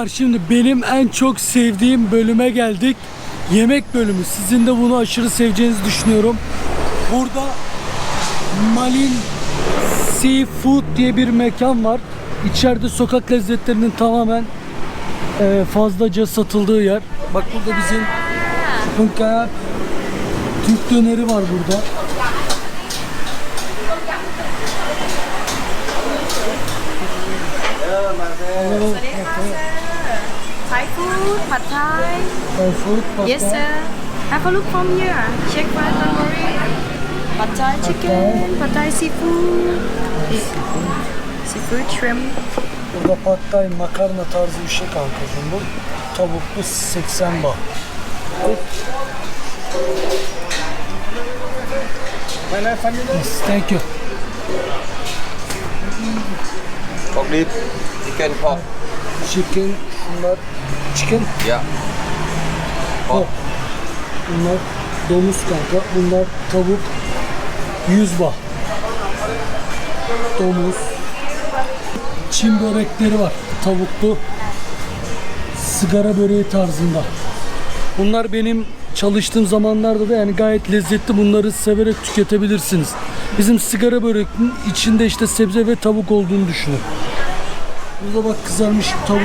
Dostlar şimdi benim en çok sevdiğim bölüme geldik. Yemek bölümü. Sizin de bunu aşırı seveceğinizi düşünüyorum. Burada Malin Seafood diye bir mekan var. İçeride sokak lezzetlerinin tamamen e, fazlaca satıldığı yer. Bak burada bizim Hınkaya Türk döneri var burada. Thai food, pad Thai. Thai food, Yes, pasta. sir. Have a look from here. Check first, don't worry. Pad Thai chicken, pad Thai seafood, seafood shrimp. Burada pad thai makarna tarzı bir şey kankacığım bu. Tavuklu 80 baht. Yes, thank you. Pork rib, chicken pork. Chicken, bunlar chicken, Yeah. pork. Bunlar domuz kanka. Bunlar tavuk 100 baht. Domuz. Çin börekleri var. Tavuklu sigara böreği tarzında. Bunlar benim çalıştığım zamanlarda da yani gayet lezzetli bunları severek tüketebilirsiniz. Bizim sigara böreğinin içinde işte sebze ve tavuk olduğunu düşünün. Burada bak kızarmış tavuk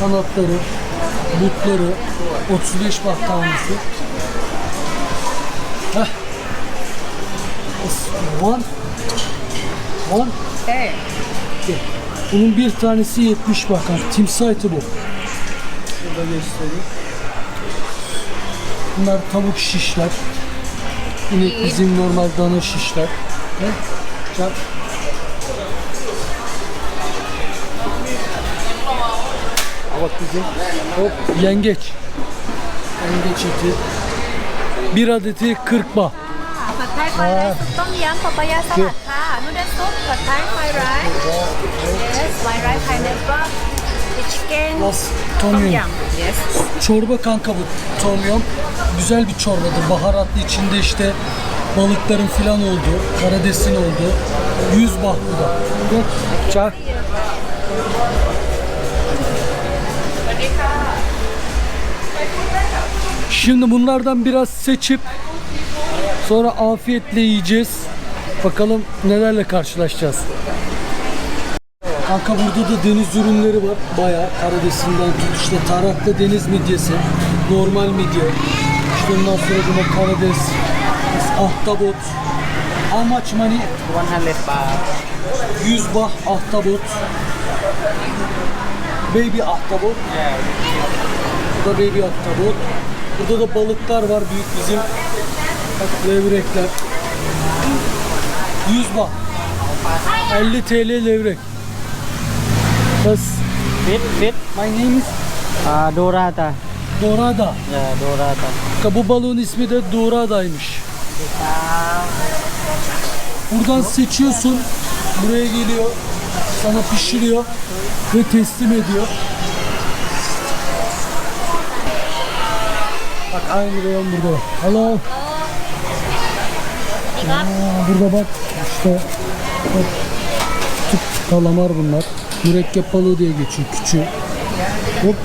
kanatları, butları, 35 baht tanesi. Heh. One. One. Okay. Bunun bir tanesi 70 baht. Yani timsah eti bu. Burada göstereyim. Bunlar tavuk şişler. Yine bizim normal dana şişler. Ve çak. Bak bizim hop yengeç. Yengeç eti. Bir adeti 40 baht. ผัดไทยไฟไรซ์ซุปต้มยำปะปายาสลัดค่ะนูเดลซุปผัดไทยไฟไรซ์ yes ไฟไรซ์ไพเนปเปิ้ลชิคเก้น Las ต้ม tom yum. ยำ yes Çorba kanka bu tom yum. Güzel bir çorbadır. Baharatlı içinde işte balıkların filan olduğu, karadesin olduğu. 100 baht bu da. Yok. Çak. Şimdi bunlardan biraz seçip sonra afiyetle yiyeceğiz. Bakalım nelerle karşılaşacağız. Kanka burada da deniz ürünleri var. Bayağı karidesinden tut işte taraklı deniz midyesi, normal midye. İşte ondan sonra yine karides, ahtapot. How much money? 100 baht. 100 bah ahtapot. Baby ahtapot. Bu da baby ahtapot. Burada da balıklar var büyük bizim. Bak levrekler. 100 bah. 50 TL levrek. That's Fit, fit. my name is Uh, Dorata. Dorada. Yeah, Dorata. Kanka Bu balığın ismi de Dorada'ymış. Buradan seçiyorsun. Buraya geliyor. Sana pişiriyor ve teslim ediyor. aynı reyon burada var. Alo. Burada bak işte bak, tüp kalamar bunlar. Mürekkep balığı diye geçiyor küçüğü. Hop.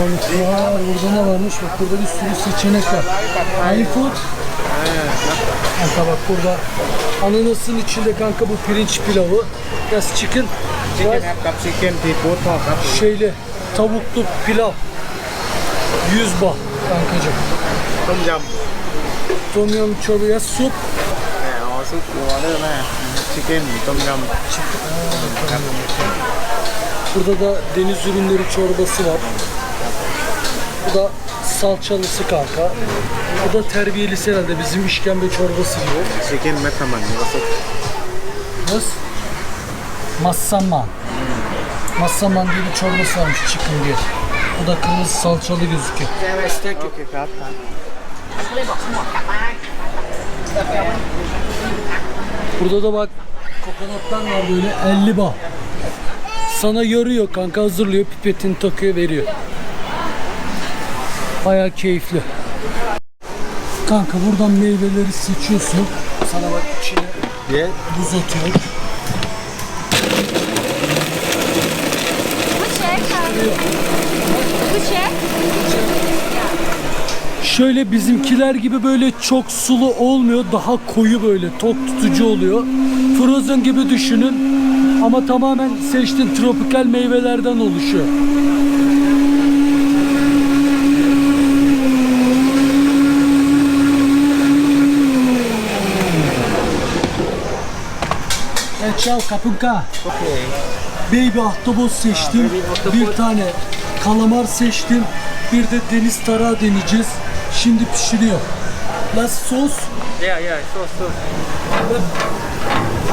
Balıklar burada ne varmış? Bak burada bir sürü seçenek var. Seafood. Kanka bak burada ananasın içinde kanka bu pirinç pilavı. Biraz chicken. Chicken, chicken, chicken, chicken, chicken, chicken, chicken, chicken, tavuklu pilav 100 bah kankacığım. Tom yum. Tom yum sup. Ne o sup order ne? Chicken tom. Burada da deniz ürünleri çorbası var. Bu da salçalısı kanka. Bu da terbiyelisi herhalde bizim işkembe çorbası gibi. Chicken metaman. Nasıl? Nasıl? Massaman. Massaman diye bir çorbası varmış chicken diye. Bu da kırmızı salçalı gözüküyor. Burada da bak kokonatlar var böyle 50 bah. Sana yoruyor kanka hazırlıyor pipetini takıyor veriyor. Baya keyifli. Kanka buradan meyveleri seçiyorsun. Sana bak içine diye buz atıyor. Şöyle bizimkiler gibi böyle çok sulu olmuyor. Daha koyu böyle tok tutucu oluyor. Frozen gibi düşünün. Ama tamamen seçtiğin tropikal meyvelerden oluşuyor. Evet, ciao kapunka. Baby ahtapot seçtim. Bir tane kalamar seçtim. Bir de deniz tarağı deneyeceğiz. Şimdi pişiriyor. Las sos. Yeah, yeah, so so.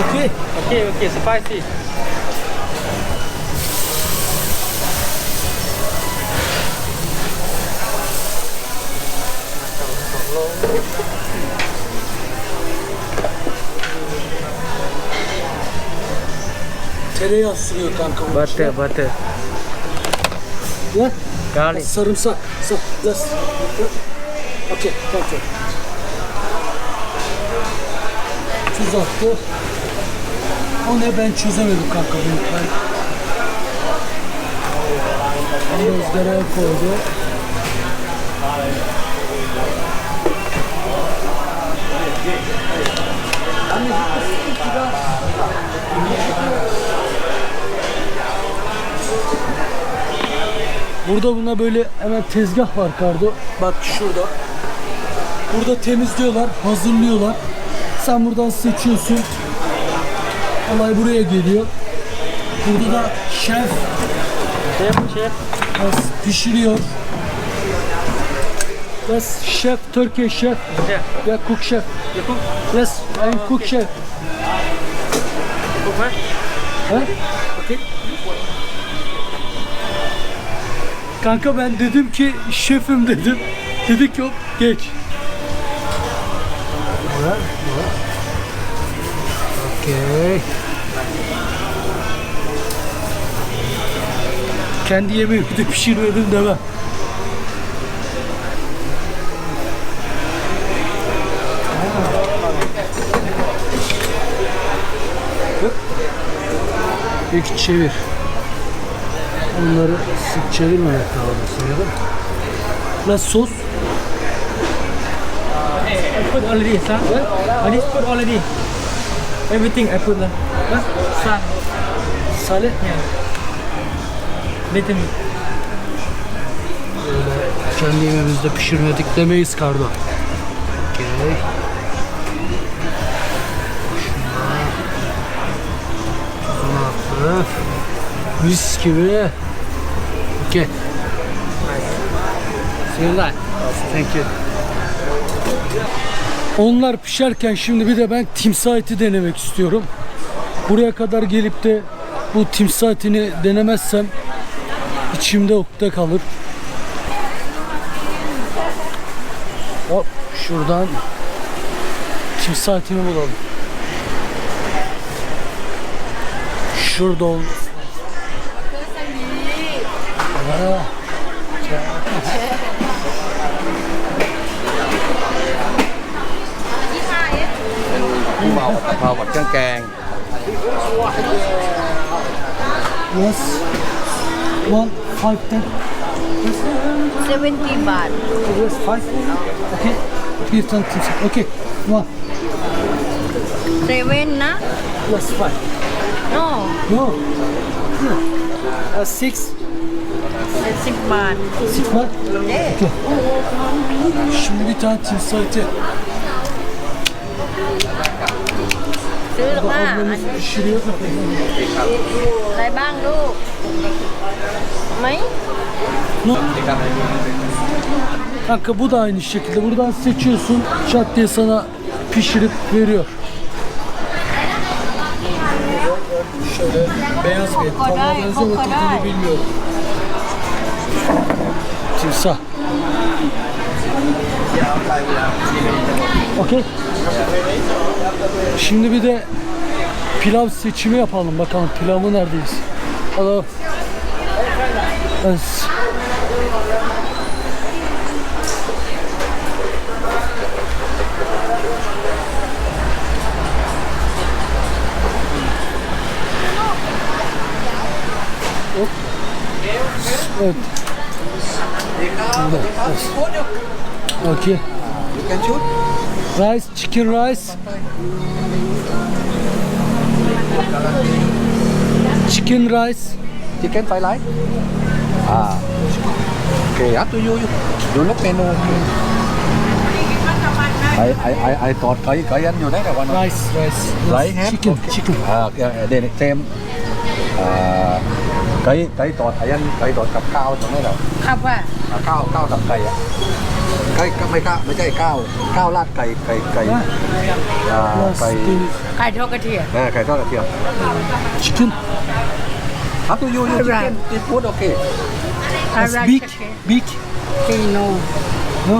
Okey. Okay, okay, spicy. Tereyağı sürüyor kanka. bunun içine. Butter, butter. Ne? Garlic. Sarımsak. Sa Okey. Thank you. Tuz attı. O ne ben çözemedim kanka bunu. Ben... Izgaraya koydu. Burada buna böyle hemen tezgah var Kardo. Bak şurada. Burada temizliyorlar, hazırlıyorlar. Sen buradan seçiyorsun. Olay buraya geliyor. Burada da şef Chef, chef. biraz pişiriyor. Yes, chef, Turkish chef. Yeah. Yeah, cook chef. You cook? Yes, I'm cook chef. Cook, huh? Ha? Okay. Kanka ben dedim ki şefim dedim. Dedi ki hop geç. Okey. Kendi yemeğimi de pişirmedim deme. İlk çevir. Onları sık çevirmemek lazım sanırım. Nasıl sos? I put already, sir. I just put already. Everything I put, uh, sir. Sale. Yeah. Little bit. Kendi yemeğimizde pişirmedik demeyiz Kardo. Okey. Şunlar. Mis gibi. Okey. See you later. Thank you. Onlar pişerken şimdi bir de ben timsah eti denemek istiyorum. Buraya kadar gelip de bu timsah etini denemezsem içimde ukde kalır. Hop şuradan timsah etini bulalım. Şurada ol. Ha, màu màu bạch trắng càng Yes. One, five, ten. 70 baht. Yes, five. Okay. Bir tane timsah. Okay. One. Seven na? Yes, five. No. No. Uh, six. 10 baht. Six var. Yeah. Şimdi bir tane timsah eti. ซื้อหรอกว่า Ablamız pişiriyor. อะไรบ้างลูกไหม Kanka bu da aynı şekilde. Buradan seçiyorsun. Çat diye sana pişirip veriyor. Şöyle beyaz bir et. Tavuğa benziyor ama tadını bilmiyorum. Timsah. Okey. Şimdi bir de pilav seçimi yapalım. Bakalım pilavı neredeyiz. Hadi. Evet. Evet. Okay. You can shoot. rice, chicken rice, chicken rice. Chicken fried rice. Ah, okay, up to you. You look menu. I I I I thought cái cái ăn nhiều đấy là one. Rice, rice, rice, ham, chicken, okay. chicken. À, để để xem. À, cái cái tọt ấy ăn cái tọt cặp cao trong đấy đâu. Cặp à? À cao cao cặp cầy ạ. À. รับว่าอ่าข้าวข้าวกับไก่อะไก่ก็ไม่ข้าวไม่ใช่ข้าวข้าวราดไก่ไก่ไก่อ่า Plus ไก่ the ไก่ทอดกระเทียมเออไก่ทอดกระเทียม chicken. How to you you chicken this food okay That's big, big. no No,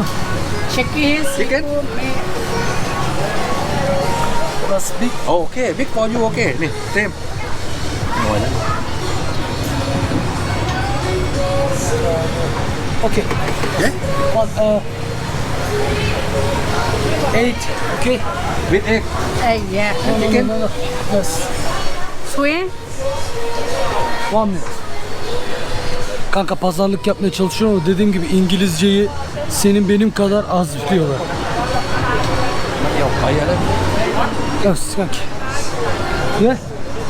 chicken chicken that's big. okay big for you okay นี่ same หน่วยนั้น Okay. Yeah? One, uh, Eight, okay? With egg? Egg, yeah. No, no, no, no, no. Yes. Sweet? One minute. Kanka pazarlık yapmaya çalışıyorum ama dediğim gibi İngilizceyi senin benim kadar az biliyorlar. Yok hayal Yes, kanki. Yeah?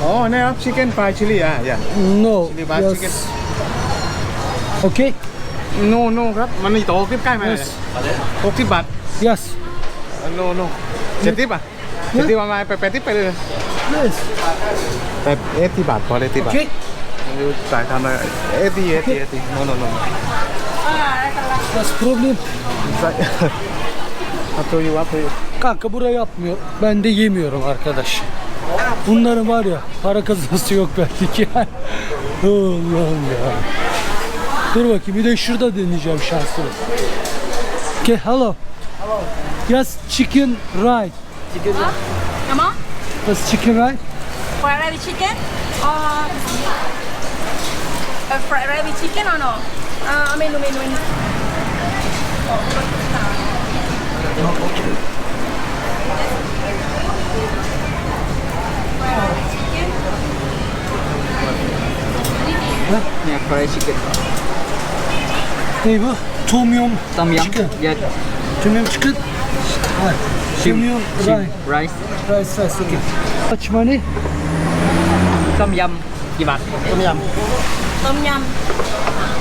Oh, no, chicken pie chili, yeah, yeah. No. Chili, yes. chicken. Okay no no ครับ มันนี่โตคลิปใกล้ไหม Yes. หกสิบบาท Yes. no no เจ็ดทิปอ่ะเจ็ดทิปประมาณไปแปดทิปไปเลย Yes. แปดเอสที่บาทพอเลยที่บาท Okay. อยู่จ่ายทำอะไรเอสทีเอสทีเอสที no no no That's problem. อัพตัวยูอัพตัวยู Kanka buraya yapmıyor. Ben de yemiyorum arkadaş. Bunların var ya para kazanması yok belki yani. Allah'ım ya. Dur bakayım bir de şurada deneyeceğim şansımı. Okay, hello. Hello. Yes, chicken right. Chicken right. Come on. Yes, chicken right. Fried rabbit chicken? Uh, a fried rabbit chicken or no? Uh, menu, menu, menu. No, okay. Fried chicken. Huh? Yeah, fried chicken. Ne bu? Tom Yum Tom Yum. Chicken. Yeah. Tom Yum Chicken. Hayır. Tom Yum Rice. Rice. Rice, rice, okay. Kaç money? Tom Yum. Give up. Tom Yum. Tom Yum.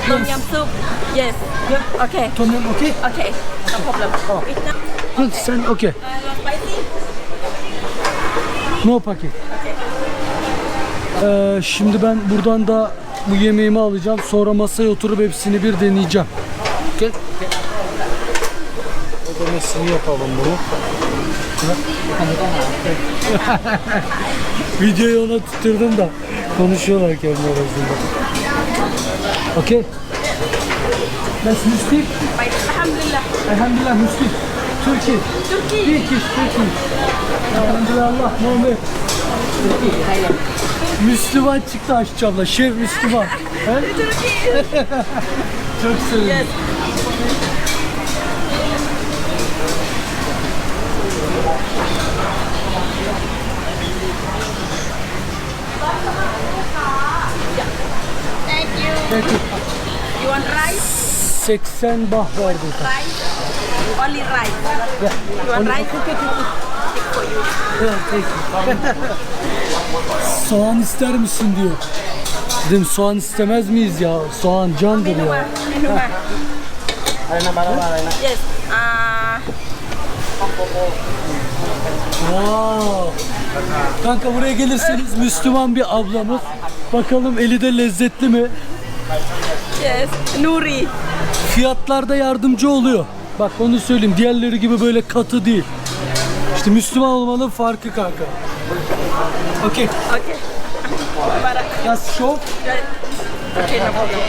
Tom Yum soup. Yes. Yeah. Okay. Tom Yum okay? Okay. No problem. Oh. Okay. Sen okay. Uh, spicy? No paket. Okay. Ee, şimdi ben buradan da bu yemeğimi alacağım. Sonra masaya oturup hepsini bir deneyeceğim. Gel. Ödemesini yapalım bunu. Videoyu ona tutturdum da konuşuyorlar kendi arasında. Okey. That's Müslüm. alhamdulillah Elhamdülillah Müslüm. Türkiye. Turkey Turkish, Turkish. Elhamdülillah Muhammed. Müslüman çıktı aşçı abla. Şef Müslüman. He? Çok sevindim. thank you Peki. you want rice 80 bah verdim. rice only rice Yeah. you want rice okay for you Yeah, thank you. soğan ister misin diyor. Dedim soğan istemez miyiz ya? Soğan candır ya. Arena merhaba Arena. Yes. Uh... Wow. Kanka buraya gelirseniz Müslüman bir ablamız. Bakalım eli de lezzetli mi? Yes. Nuri. Fiyatlarda yardımcı oluyor. Bak onu söyleyeyim. Diğerleri gibi böyle katı değil. İşte Müslüman olmanın farkı kanka. Okey. Okey. Yaz şov. Okay, no problem.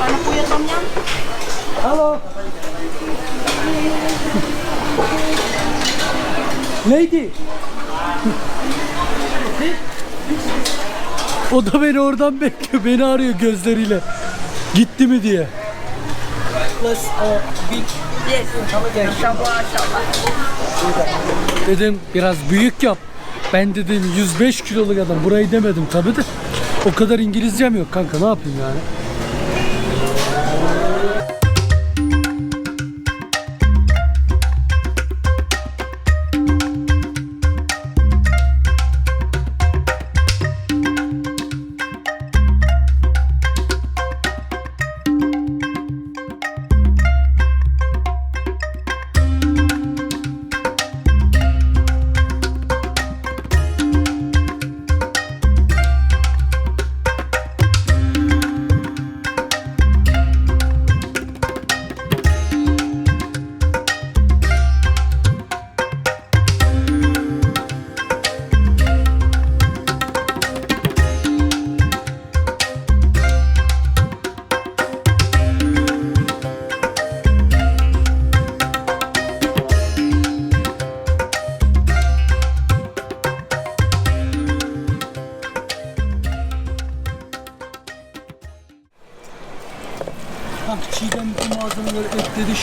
Ano po yung tom. Lady. o da beni oradan bekliyor. Beni arıyor gözleriyle. Gitti mi diye. Plus a uh, big Dedim biraz büyük yap. Ben dedim 105 kiloluk adam. Burayı demedim tabii de. O kadar İngilizcem yok kanka. Ne yapayım yani?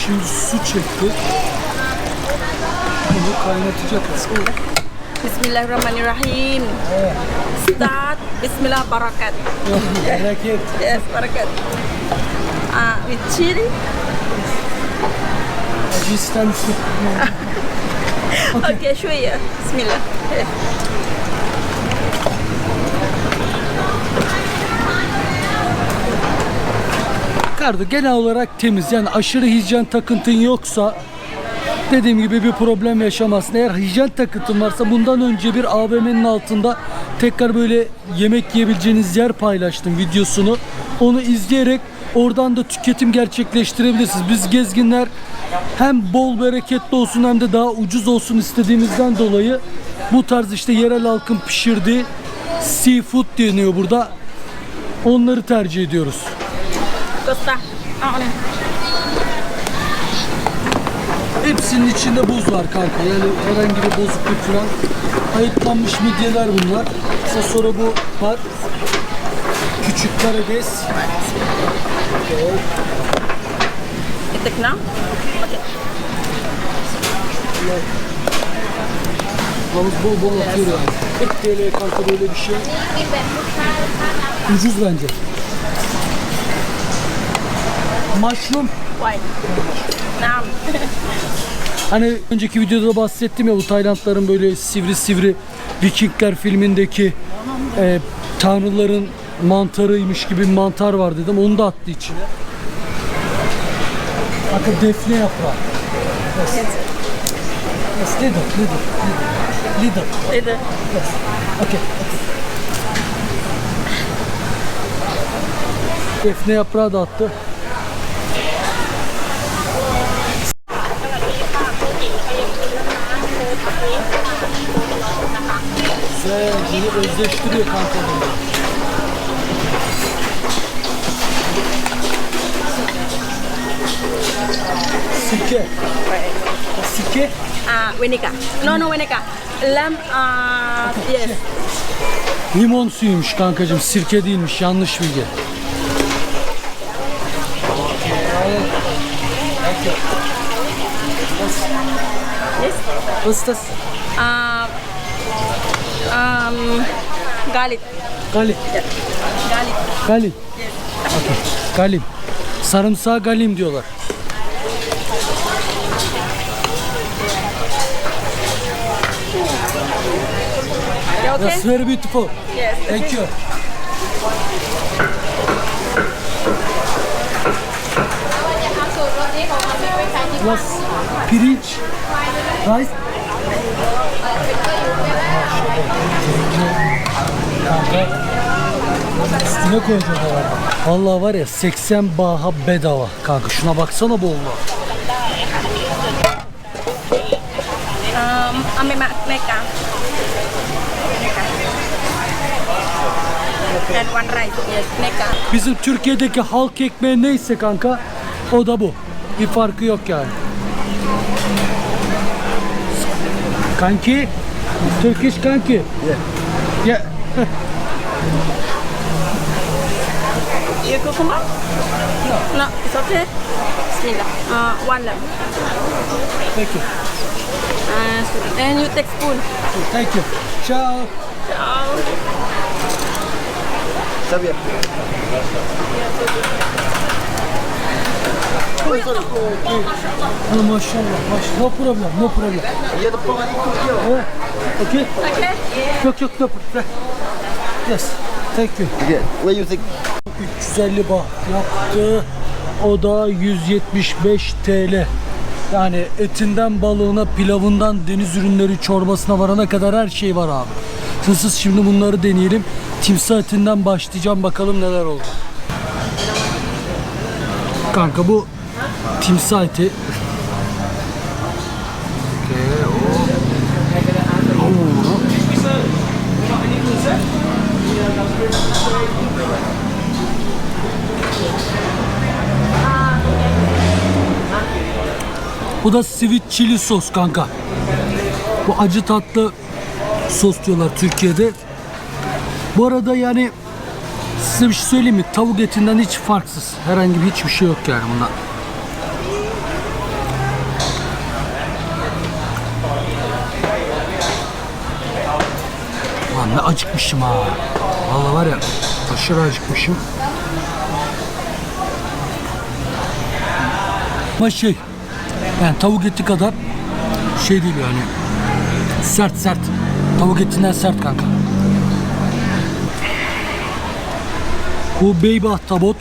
Şimdi su çekti. Bunu kaynatacak. Bismillahirrahmanirrahim. Start. Bismillah barakat. Hareket. Yes, barakat. Ah, with chili. Acı ister misin? Okay, şuraya. Bismillah. Kardo genel olarak temiz. Yani aşırı hijyen takıntın yoksa dediğim gibi bir problem yaşamazsın. Eğer hijyen takıntın varsa bundan önce bir AVM'nin altında tekrar böyle yemek yiyebileceğiniz yer paylaştım videosunu. Onu izleyerek oradan da tüketim gerçekleştirebilirsiniz. Biz gezginler hem bol bereketli olsun hem de daha ucuz olsun istediğimizden dolayı bu tarz işte yerel halkın pişirdiği seafood deniyor burada. Onları tercih ediyoruz. Göster. Hepsinin içinde buz var kanka. Yani herhangi bir bozukluk falan. Ayıklanmış midyeler bunlar. İşte sonra bu var. Küçük karides. Okay. Gittik lan. Okay. Havuz bol bol atıyor yani. 40 TL kanka böyle bir şey. Ucuz bence. Mushroom. Why? Nam. Hani önceki videoda bahsettim ya bu Taylandların böyle sivri sivri Vikingler filmindeki e, tanrıların mantarıymış gibi mantar var dedim. Onu da attı içine. Bakın defne yaprağı. Yes. Yes, little, little, little. Little. Little. Yes. Okay, okay. Defne yaprağı da attı. bize yeni özleştiriyor kankamı. Sirke. Sirke. Uh, vinegar. No no vinegar. Lem uh, ah, yes. Limon suyuymuş kankacığım. Sirke değilmiş. Yanlış bilgi. Yes. What's this? Uh, ah, Um, garlic. Galim. Yeah. Garlic. Galim. Okay. Galim. Sarımsağa galim diyorlar. You okay? That's very beautiful. Yes. Thank you. Plus pirinç, rice, Üstüne koyacak herhalde. Valla var ya 80 baha bedava. Kanka şuna baksana bu oğlu. Amema neka. And. Bizim Türkiye'deki halk ekmeği neyse kanka o da bu. Bir farkı yok yani. Kanki Turkish kanki. Yeah. Yeah. you come on no it's okay Bismillah. Uh, one lamb. Thank you. Uh, and you take spoon. Thank you. Ciao. Sao Việt? Oh, maşallah, maşallah. No problem, no problem. Evet. Okay. Okay. Yok yok yok. Yes. Thank you. Okay. Where you think? 350 baht yaptı. O da 175 TL. Yani etinden balığına, pilavından, deniz ürünleri, çorbasına varana kadar her şey var abi. Sınırsız şimdi bunları deneyelim. Timsah etinden başlayacağım bakalım neler oldu. Kanka bu timsah eti. Bu da sweet chili sos kanka. Bu acı tatlı sos diyorlar Türkiye'de. Bu arada yani size bir şey söyleyeyim mi? Tavuk etinden hiç farksız. Herhangi bir hiçbir şey yok yani bunda. Lan ne acıkmışım ha. Vallahi var ya aşırı acıkmışım. Ama şey yani tavuk eti kadar şey değil yani. Sert sert. Tavuk etinden sert kanka. Bu baby ahtapot.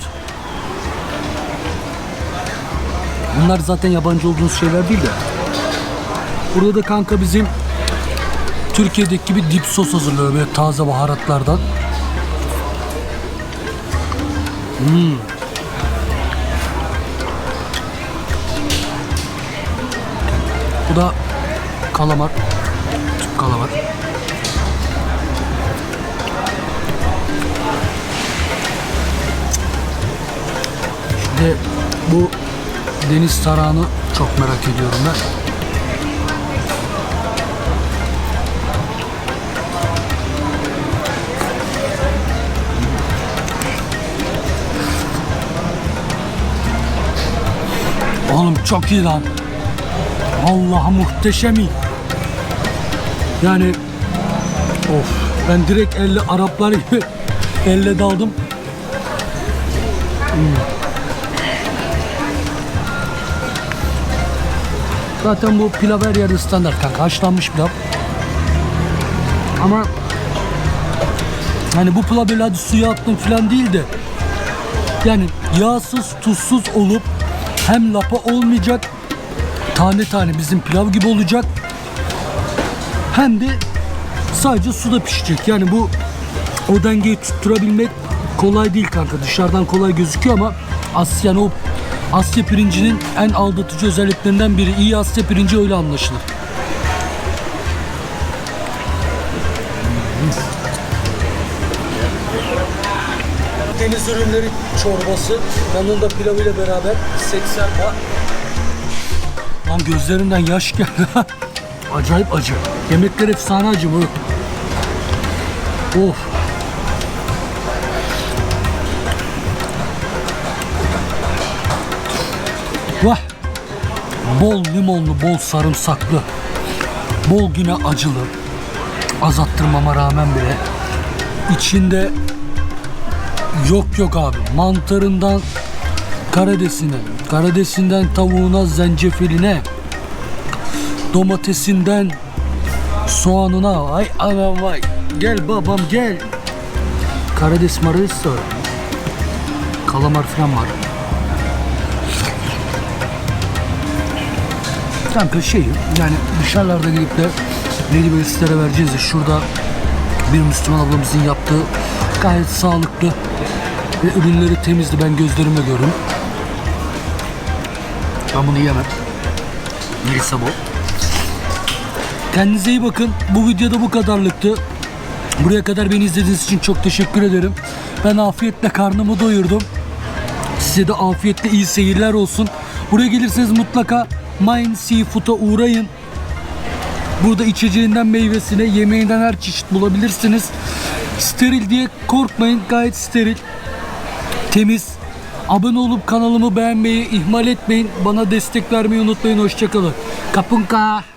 Bunlar zaten yabancı olduğunuz şeyler değil de. Burada da kanka bizim Türkiye'deki gibi dip sos hazırlıyor böyle taze baharatlardan. Hmm. Kalamar. Tüp kalamar. Şimdi bu deniz tarağını çok merak ediyorum ben. Oğlum çok iyi lan. Allah muhteşem iyi. Yani of ben direkt elle Araplar gibi elle daldım. Hmm. Zaten bu pilav her yerde standart kanka. Haşlanmış pilav. Ama hani bu pilav böyle hadi suya attım falan değil de yani yağsız tuzsuz olup hem lapa olmayacak tane tane bizim pilav gibi olacak. Hem de sadece suda pişecek. Yani bu o dengeyi tutturabilmek kolay değil kanka. Dışarıdan kolay gözüküyor ama Asya yani o Asya pirincinin en aldatıcı özelliklerinden biri. İyi Asya pirinci öyle anlaşılır. Deniz ürünleri çorbası yanında pilavıyla beraber 80 baht. Lan gözlerimden yaş geldi. Acayip acı. Yemekler efsane acı bu. Of. Vah. Bol limonlu, bol sarımsaklı. Bol yine acılı. Azattırmama rağmen bile. içinde yok yok abi. Mantarından karidesine, karidesinden tavuğuna,zencefiline, domatesinden soğanına. Ay anam vay. Gel babam gel. Karides marides. Kalamar falan var. Kanka şey yani dışarılarda gidip de neydi böyle vereceğiz de şurada bir Müslüman ablamızın yaptığı gayet sağlıklı ve ürünleri temizdi ben gözlerimle gördüm. Ben bunu yemem. Melisa bol. Kendinize iyi bakın. Bu videoda bu kadarlıktı. Buraya kadar beni izlediğiniz için çok teşekkür ederim. Ben afiyetle karnımı doyurdum. Size de afiyetle iyi seyirler olsun. Buraya gelirseniz mutlaka Mine Seafood'a uğrayın. Burada içeceğinden meyvesine, yemeğinden her çeşit bulabilirsiniz. Steril diye korkmayın. Gayet steril. Temiz. Abone olup kanalımı beğenmeyi ihmal etmeyin. Bana destek vermeyi unutmayın. Hoşçakalın. Kapunka.